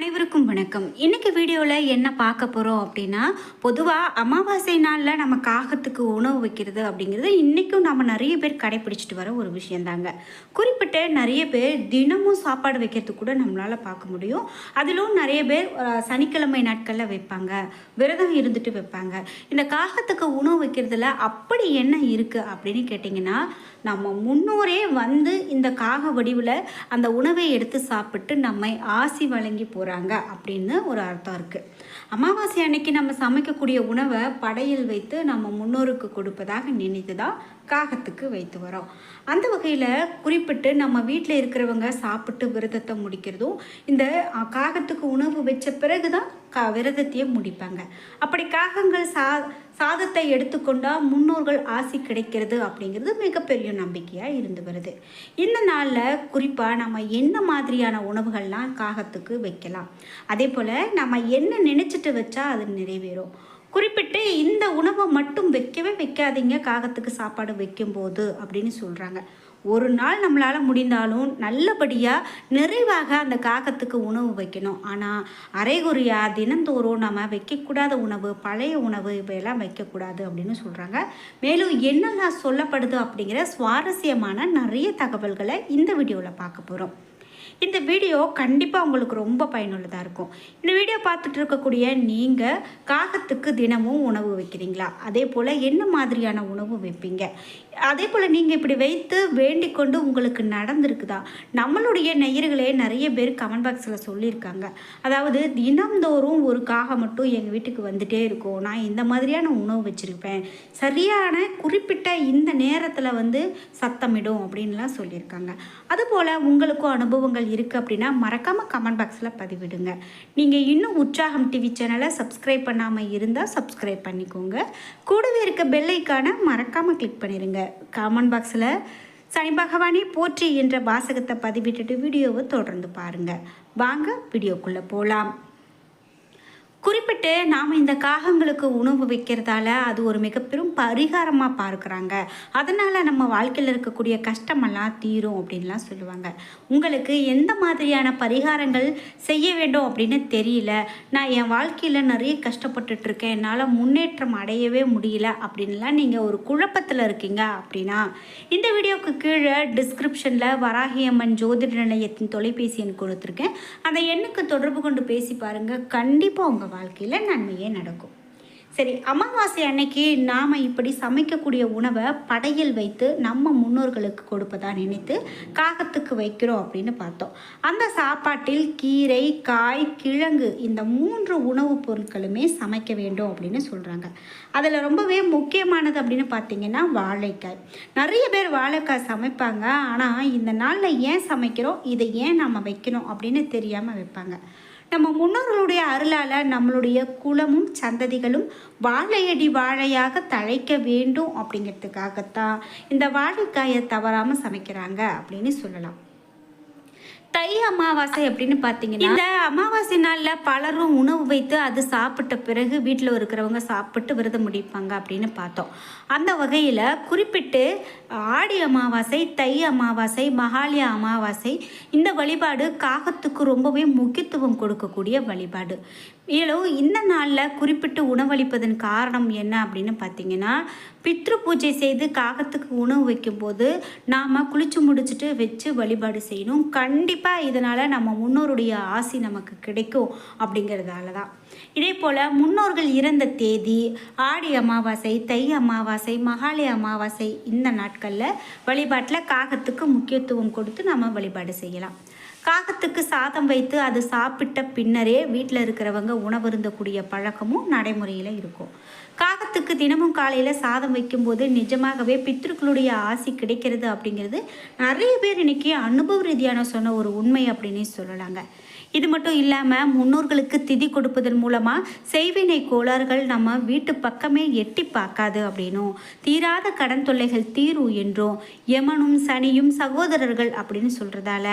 அனைவருக்கும் வணக்கம். இன்றைக்கி வீடியோவில் என்ன பார்க்க போகிறோம் அப்படின்னா பொதுவாக அமாவாசை நாளில் நம்ம காகத்துக்கு உணவு வைக்கிறது அப்படிங்கிறது இன்றைக்கும் நம்ம நிறைய பேர் கடைப்பிடிச்சிட்டு வர ஒரு விஷயந்தாங்க. குறிப்பிட்ட நிறைய பேர் தினமும் சாப்பாடு வைக்கிறது கூட நம்மளால் பார்க்க முடியும். அதிலும் நிறைய பேர் சனிக்கிழமை நாட்களில் வைப்பாங்க. விரதம் இருந்துட்டு வைப்பாங்க. இந்த காகத்துக்கு உணவு வைக்கிறதுல அப்படி என்ன இருக்குது அப்படின்னு கேட்டிங்கன்னா நம்ம முன்னோரே வந்து இந்த காக வடிவில் அந்த உணவை எடுத்து சாப்பிட்டு நம்மை ஆசி வழங்கி போகிறாங்க அப்படின்னு ஒரு அர்த்தம் இருக்குது அமாவாசை அன்னைக்கு நம்ம சமைக்கக்கூடிய உணவை படையில் வைத்து நம்ம முன்னோருக்கு கொடுப்பதாக நினைத்து தான் காகத்துக்கு வைத்து வரோம் அந்த வகையில் குறிப்பிட்டு நம்ம வீட்டில் இருக்கிறவங்க சாப்பிட்டு விரதத்தை முடிக்கிறதும் இந்த காகத்துக்கு உணவு வச்ச பிறகு தான் கா விரதத்தையே முடிப்பாங்க. அப்படி காகங்கள் சா சாதத்தை எடுத்துக்கொண்டா முன்னோர்கள் ஆசி கிடைக்கிறது அப்படிங்கிறது மிகப்பெரிய நம்பிக்கையாக இருந்து வருது. இந்த நாளில் குறிப்பாக நம்ம என்ன மாதிரியான உணவுகள்லாம் காகத்துக்கு வைக்கலாம். அதே போல் நம்ம என்ன நினச்சிட்டு வச்சா அது நிறைவேறும். குறிப்பிட்டு இந்த உணவை மட்டும் வைக்கவே வைக்காதீங்க காகத்துக்கு சாப்பாடு வைக்கும்போது அப்படின்னு சொல்கிறாங்க ஒரு நாள் நம்மளால் முடிந்தாலும் நல்லபடியாக நிறைவாக அந்த காகத்துக்கு உணவு வைக்கணும். ஆனால் அரைகுறையாக தினந்தோறும் நம்ம வைக்கக்கூடாத உணவு பழைய உணவு இவையெல்லாம் வைக்கக்கூடாது அப்படின்னு சொல்கிறாங்க மேலும் என்னெல்லாம் சொல்லப்படுது அப்படிங்கிற சுவாரஸ்யமான நிறைய தகவல்களை இந்த வீடியோவில் பார்க்க போகிறோம் இந்த வீடியோ கண்டிப்பாக உங்களுக்கு ரொம்ப பயனுள்ளதாக இருக்கும். இந்த வீடியோ பார்த்துட்டு இருக்கக்கூடிய நீங்கள் காகத்துக்கு தினமும் உணவு வைக்கிறீங்களா? அதே போல் என்ன மாதிரியான உணவு வைப்பீங்க? அதே போல் நீங்கள் இப்படி வைத்து வேண்டிக் கொண்டு உங்களுக்கு நடந்திருக்குதா? நம்மளுடைய நெயர்களே நிறைய பேர் கமெண்ட் பாக்ஸில் சொல்லியிருக்காங்க. அதாவது தினம்தோறும் ஒரு காகம் மட்டும் எங்கள் வீட்டுக்கு வந்துட்டே இருக்கும். நான் இந்த மாதிரியான உணவு வச்சுருப்பேன். சரியான குறிப்பிட்ட இந்த நேரத்தில் வந்து சத்தமிடும் அப்படின்லாம் சொல்லியிருக்காங்க. அதுபோல் உங்களுக்கும் அனுபவம் அனுபவங்கள் இருக்குது அப்படின்னா மறக்காமல் கமெண்ட் பாக்ஸில் பதிவிடுங்க. நீங்கள் இன்னும் உற்சாகம் டிவி சேனலை சப்ஸ்கிரைப் பண்ணாமல் இருந்தால் சப்ஸ்கிரைப் பண்ணிக்கோங்க. கூடவே இருக்க பெல்லைக்கான மறக்காமல் கிளிக் பண்ணிடுங்க கமெண்ட் பாக்ஸில் சனி பகவானே போற்றி என்ற வாசகத்தை பதிவிட்டுட்டு வீடியோவை தொடர்ந்து பாருங்கள் வாங்க வீடியோக்குள்ளே போகலாம் குறிப்பிட்டு நாம் இந்த காகங்களுக்கு உணவு வைக்கிறதால அது ஒரு மிகப்பெரும் பரிகாரமாக பார்க்குறாங்க. அதனால் நம்ம வாழ்க்கையில் இருக்கக்கூடிய கஷ்டமெல்லாம் தீரும் அப்படின்லாம் சொல்லுவாங்க. உங்களுக்கு எந்த மாதிரியான பரிகாரங்கள் செய்ய வேண்டும் அப்படின்னு தெரியல. நான் என் வாழ்க்கையில் நிறைய கஷ்டப்பட்டுட்ருக்கேன் என்னால் முன்னேற்றம் அடையவே முடியல அப்படின்லாம் நீங்கள் ஒரு குழப்பத்தில் இருக்கீங்க அப்படின்னா இந்த வீடியோக்கு கீழே டிஸ்கிரிப்ஷனில் வராகியம்மன் ஜோதிட நிலையத்தின் தொலைபேசி எண் கொடுத்துருக்கேன். அந்த எண்ணுக்கு தொடர்பு கொண்டு பேசி பாருங்கள் கண்டிப்பாக உங்கள் வாழ்க்கையில் நன்மையே நடக்கும். சரி அமாவாசை அன்னைக்கு நாம் இப்படி சமைக்கக்கூடிய உணவை படையல் வைத்து நம்ம முன்னோர்களுக்கு கொடுப்பதா நினைத்து காகத்துக்கு வைக்கிறோம் அப்படின்னு பார்த்தோம். அந்த சாப்பாட்டில் கீரை காய் கிழங்கு இந்த மூன்று உணவுப் பொருட்களுமே சமைக்க வேண்டும் அப்படின்னு சொல்கிறாங்க அதில் ரொம்பவே முக்கியமானது அப்படின்னு பார்த்தீங்கன்னா வாழைக்காய். நிறைய பேர் வாழைக்காய் சமைப்பாங்க. ஆனால் இந்த நாளில் ஏன் சமைக்கிறோம்? இதை ஏன் நம்ம வைக்கணும் அப்படின்னு தெரியாமல் வைப்பாங்க. நம்ம முன்னோர்களுடைய அருளால் நம்மளுடைய குலமும் சந்ததிகளும் வாழையடி வாழையாக தழைக்க வேண்டும் அப்படிங்கிறதுக்காகத்தான் இந்த வாழைக்காயை தவறாமல் சமைக்கிறாங்க அப்படின்னு சொல்லலாம். தை அமாவாசை அப்படின்னு பார்த்தீங்கன்னா இந்த அமாவாசை நாளில் பலரும் உணவு வைத்து அது சாப்பிட்ட பிறகு வீட்டில் இருக்கிறவங்க சாப்பிட்டு விரதம் முடிப்பாங்க அப்படின்னு பார்த்தோம். அந்த வகையில் குறிப்பிட்டு ஆடி அமாவாசை தை அமாவாசை மகாலய அமாவாசை இந்த வழிபாடு காகத்துக்கு ரொம்பவே முக்கியத்துவம் கொடுக்கக்கூடிய வழிபாடு. மேலும் இந்த நாளில் குறிப்பிட்டு உணவளிப்பதன் காரணம் என்ன அப்படின்னு பார்த்தீங்கன்னா பித்ரு பூஜை செய்து காகத்துக்கு உணவு வைக்கும்போது நாம் குளிச்சு முடிச்சுட்டு வச்சு வழிபாடு செய்யணும். கண்டிப்பாக கண்டிப்பாக இதனால் நம்ம முன்னோருடைய ஆசி நமக்கு கிடைக்கும் அப்படிங்கிறதால தான் இதே போல் முன்னோர்கள் இறந்த தேதி ஆடி அமாவாசை தை அமாவாசை மகாலய அமாவாசை இந்த நாட்களில் வழிபாட்டில் காகத்துக்கு முக்கியத்துவம் கொடுத்து நம்ம வழிபாடு செய்யலாம். காகத்துக்கு சாதம் வைத்து அது சாப்பிட்ட பின்னரே வீட்டில் இருக்கிறவங்க உணவருந்தக்கூடிய பழக்கமும் நடைமுறையில் இருக்கும். காகத்துக்கு தினமும் காலையில் சாதம் வைக்கும்போது நிஜமாகவே பித்திருக்களுடைய ஆசி கிடைக்கிறது அப்படிங்கிறது நிறைய பேர் இன்னைக்கு அனுபவ ரீதியான சொன்ன ஒரு உண்மை அப்படின்னே சொல்லலாங்க. இது மட்டும் இல்லாமல் முன்னோர்களுக்கு திதி கொடுப்பதன் மூலமாக செய்வினை கோளாறுகள் நம்ம வீட்டு பக்கமே எட்டி பார்க்காது அப்படின்னும். தீராத கடன் தொல்லைகள் தீரும் என்றும் யமனும் சனியும் சகோதரர்கள் அப்படின்னு சொல்கிறதால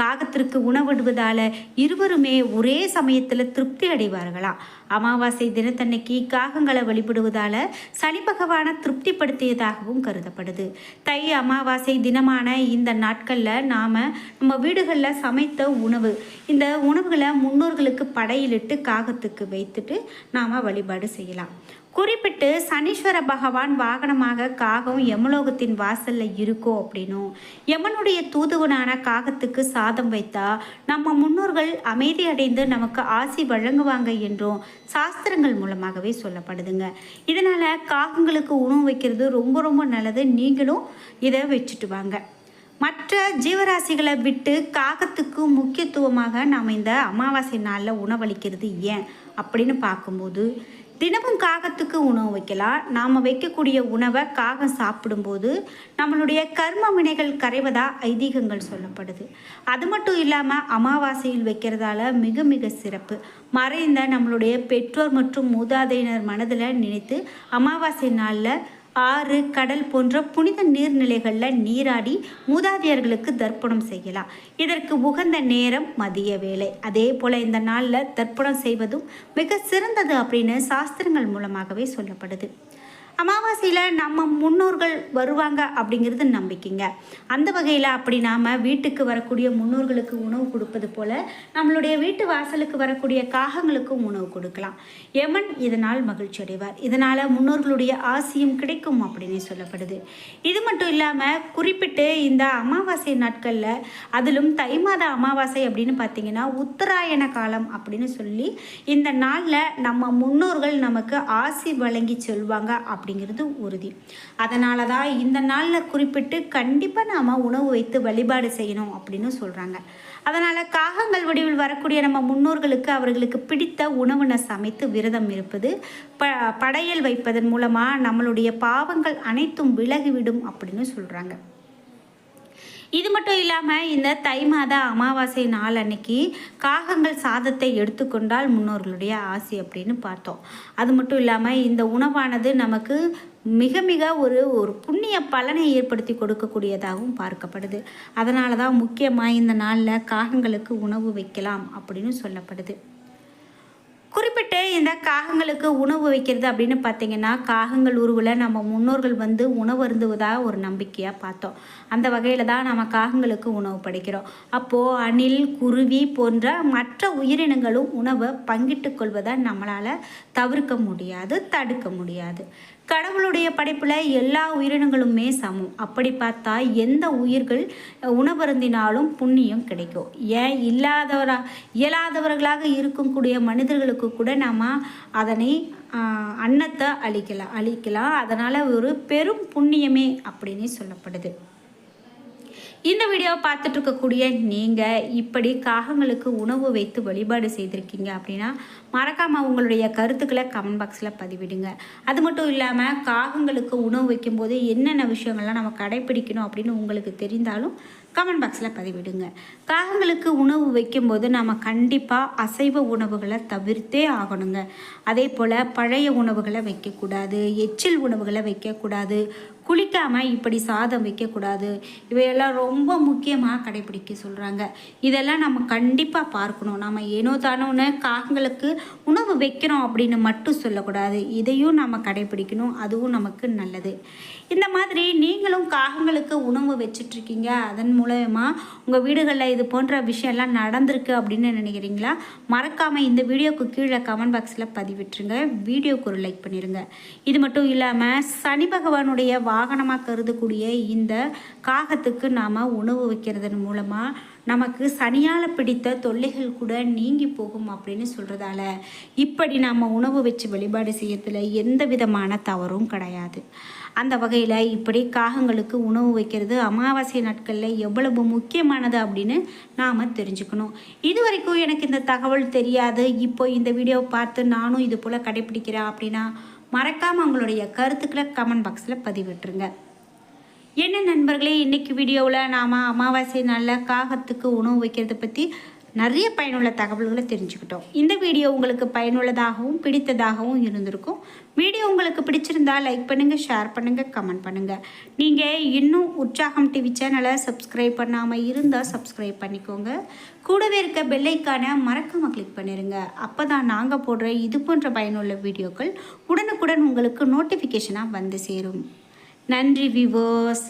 காகத்திற்கு உணவிடுவதால் இருவருமே ஒரே சமயத்தில் திருப்தி அடைவார்களாம். அமாவாசை தினத்தன்னைக்கு காகங்களை வழிபடுவதால் சனி பகவானை திருப்திப்படுத்தியதாகவும் கருதப்படுது. தை அமாவாசை தினமான இந்த நாட்களில் நாம் நம்ம வீடுகளில் சமைத்த உணவு இந்த உணவுகளை முன்னோர்களுக்கு படையிலிட்டு காகத்துக்கு வைத்துட்டு நாம் வழிபாடு செய்யலாம். குறிப்பிட்டு சனீஸ்வர பகவான் வாகனமாக காகம் யமலோகத்தின் வாசல்ல இருக்கும் அப்படின்னும் யமனுடைய தூதுவனான காகத்துக்கு சாதம் வைத்தா நம்ம முன்னோர்கள் அமைதி அடைந்து நமக்கு ஆசி வழங்குவாங்க என்றும் சாஸ்திரங்கள் மூலமாகவே சொல்லப்படுதுங்க. இதனால காகங்களுக்கு உணவு வைக்கிறது ரொம்ப ரொம்ப நல்லது. நீங்களும் இதை வச்சுட்டு வாங்க. மற்ற ஜீவராசிகளை விட்டு காகத்துக்கு முக்கியத்துவமாக நாம் இந்த அமாவாசை நாளில் உணவளிக்கிறது ஏன் அப்படின்னு பார்க்கும்போது தினமும் காகத்துக்கு உணவு வைக்கலாம். நாம் வைக்கக்கூடிய உணவை காகம் சாப்பிடும்போது நம்மளுடைய கர்ம வினைகள் கரைவதா ஐதீகங்கள் சொல்லப்படுது. அது மட்டும் இல்லாமல் அமாவாசையில் வைக்கிறதால மிக மிக சிறப்பு. மறைந்த நம்மளுடைய பெற்றோர் மற்றும் மூதாதையினர் மனதில் நினைத்து அமாவாசை நாளில் ஆறு கடல் போன்ற புனித நீர்நிலைகளில் நீராடி மூதாதையர்களுக்கு தர்ப்பணம் செய்யலாம். இதற்கு உகந்த நேரம் மதிய வேலை அதே போல் இந்த நாளில் தர்ப்பணம் செய்வதும் மிக சிறந்தது அப்படின்னு சாஸ்திரங்கள் மூலமாகவே சொல்லப்படுது. அமாவாசையில் நம்ம முன்னோர்கள் வருவாங்க அப்படிங்கிறது நம்பிக்கைங்க. அந்த வகையில் அப்படி நாம் வீட்டுக்கு வரக்கூடிய முன்னோர்களுக்கு உணவு கொடுப்பது போல் நம்மளுடைய வீட்டு வாசலுக்கு வரக்கூடிய காகங்களுக்கும் உணவு கொடுக்கலாம். யமன் இதனால் மகிழ்ச்சி அடைவார். இதனால் முன்னோர்களுடைய ஆசியும் கிடைக்கும் அப்படின்னு சொல்லப்படுது. இது மட்டும் இல்லாமல் குறிப்பிட்டு இந்த அமாவாசை நாட்களில் அதிலும் தை மாத அமாவாசை அப்படின்னு பார்த்தீங்கன்னா உத்தராயண காலம் அப்படின்னு சொல்லி இந்த நாளில் நம்ம முன்னோர்கள் நமக்கு ஆசி வழங்கி செல்வாங்க அப்படிங்கிறது உறுதி. அதனால தான் இந்த நாளில் குறிப்பிட்டு கண்டிப்பாக நாம் உணவு வைத்து வழிபாடு செய்யணும் அப்படின்னு சொல்கிறாங்க அதனால் காகங்கள் வடிவில் வரக்கூடிய நம்ம முன்னோர்களுக்கு அவர்களுக்கு பிடித்த உணவினை சமைத்து விரதம் இருப்பது ப படையல் வைப்பதன் மூலமாக நம்மளுடைய பாவங்கள் அனைத்தும் விலகிவிடும் அப்படின்னு சொல்கிறாங்க இது மட்டும் இல்லாமல் இந்த தை மாத அமாவாசை நாள் அன்னைக்கு காகங்கள் சாதத்தை எடுத்துக்கொண்டால் முன்னோர்களுடைய ஆசை அப்படின்னு பார்த்தோம். அது மட்டும் இல்லாமல் இந்த உணவானது நமக்கு மிக மிக ஒரு ஒரு புண்ணிய பலனை ஏற்படுத்தி கொடுக்கக்கூடியதாகவும் பார்க்கப்படுது. அதனால தான் முக்கியமாக இந்த நாளில் காகங்களுக்கு உணவு வைக்கலாம் அப்படின்னு சொல்லப்படுது. குறிப்பிட்டு இந்த காகங்களுக்கு உணவு வைக்கிறது அப்படின்னு பார்த்தீங்கன்னா காகங்கள் உருவில் நம்ம முன்னோர்கள் வந்து உணவு அருந்துவதாக ஒரு நம்பிக்கையாக பார்த்தோம். அந்த வகையில் தான் நம்ம காகங்களுக்கு உணவு படைக்கிறோம். அப்போது அணில் குருவி போன்ற மற்ற உயிரினங்களும் உணவை பங்கிட்டு கொள்வதை நம்மளால் தவிர்க்க முடியாது தடுக்க முடியாது. கடவுளுடைய படைப்பில் எல்லா உயிரினங்களுமே சமம். அப்படி பார்த்தா எந்த உயிர்கள் உணவருந்தினாலும் புண்ணியம் கிடைக்கும். ஏன் இல்லாதவரா இயலாதவர்களாக இருக்கக்கூடிய மனிதர்களுக்கு கூட நாம் அதனை அன்னத்தை அழிக்கலாம் அழிக்கலாம் அதனால் ஒரு பெரும் புண்ணியமே அப்படின்னு சொல்லப்படுது. இந்த வீடியோவை பார்த்துட்டு இருக்கக்கூடிய நீங்கள் இப்படி காகங்களுக்கு உணவு வைத்து வழிபாடு செய்திருக்கீங்க அப்படின்னா மறக்காமல் உங்களுடைய கருத்துக்களை கமெண்ட் பாக்ஸில் பதிவிடுங்க. அது மட்டும் இல்லாமல் காகங்களுக்கு உணவு வைக்கும்போது என்னென்ன விஷயங்கள்லாம் நம்ம கடைப்பிடிக்கணும் அப்படின்னு உங்களுக்கு தெரிந்தாலும் கமெண்ட் பாக்ஸில் பதிவிடுங்க. காகங்களுக்கு உணவு வைக்கும்போது நம்ம கண்டிப்பாக அசைவ உணவுகளை தவிர்த்தே ஆகணுங்க. அதே போல் பழைய உணவுகளை வைக்கக்கூடாது எச்சில் உணவுகளை வைக்கக்கூடாது குளிக்காமல் இப்படி சாதம் வைக்கக்கூடாது. இவையெல்லாம் ரொம்ப முக்கியமாக கடைபிடிக்க சொல்கிறாங்க இதெல்லாம் நம்ம கண்டிப்பாக பார்க்கணும். நம்ம ஏனோ தானோன்னு காகங்களுக்கு உணவு வைக்கிறோம் அப்படின்னு மட்டும் சொல்லக்கூடாது. இதையும் நம்ம கடைபிடிக்கணும். அதுவும் நமக்கு நல்லது. இந்த மாதிரி நீங்களும் காகங்களுக்கு உணவு வச்சிட்ருக்கீங்க. அதன் மூலயமா உங்கள் வீடுகளில் இது போன்ற விஷயம்லாம் நடந்திருக்கு அப்படின்னு நினைக்கிறீங்களா? மறக்காமல் இந்த வீடியோக்கு கீழே கமெண்ட் பாக்ஸில் பதிவிட்டுருங்க. வீடியோக்கு ஒரு லைக் பண்ணிடுங்க இது மட்டும் இல்லாமல் சனி பகவானுடைய வாகனமாக கருதக்கூடிய இந்த காகத்துக்கு நாம் உணவு வைக்கிறதன் மூலமாக நமக்கு சனியால் பிடித்த தொல்லைகள் கூட நீங்கி போகும் அப்படின்னு சொல்கிறதால இப்படி நாம் உணவு வச்சு வழிபாடு செய்யறதுல எந்த விதமான தவறும் கிடையாது. அந்த வகையில் இப்படி காகங்களுக்கு உணவு வைக்கிறது அமாவாசை நாட்களில் எவ்வளவு முக்கியமானது அப்படின்னு நாம் தெரிஞ்சுக்கணும். இது வரைக்கும் எனக்கு இந்த தகவல் தெரியாது. இப்போ இந்த வீடியோவை பார்த்து நானும் இது போல் கடைப்பிடிக்கிறேன் அப்படின்னா மறக்காமல் உங்களுடைய கருத்துக்களை கமெண்ட் பாக்ஸில் பதிவிட்டுருங்க. என்ன நண்பர்களே இன்னைக்கு வீடியோவில் நாம் அமாவாசை நாளில் காகத்துக்கு உணவு வைக்கிறத பற்றி நிறைய பயனுள்ள தகவல்களை தெரிஞ்சுக்கிட்டோம். இந்த வீடியோ உங்களுக்கு பயனுள்ளதாகவும் பிடித்ததாகவும் இருந்திருக்கும். வீடியோ உங்களுக்கு பிடிச்சிருந்தா லைக் பண்ணுங்கள் ஷேர் பண்ணுங்கள் கமெண்ட் பண்ணுங்கள் நீங்கள் இன்னும் உற்சாகம் டிவி சேனலை சப்ஸ்கிரைப் பண்ணாமல் இருந்தால் சப்ஸ்கிரைப் பண்ணிக்கோங்க. கூடவே இருக்க பெல்லைக்கான மறக்காமல் கிளிக் பண்ணிடுங்க அப்போ தான் நாங்கள் போடுற இது போன்ற பயனுள்ள வீடியோக்கள் உடனுக்குடன் உங்களுக்கு நோட்டிஃபிகேஷனாக வந்து சேரும். நன்றி விவோஸ்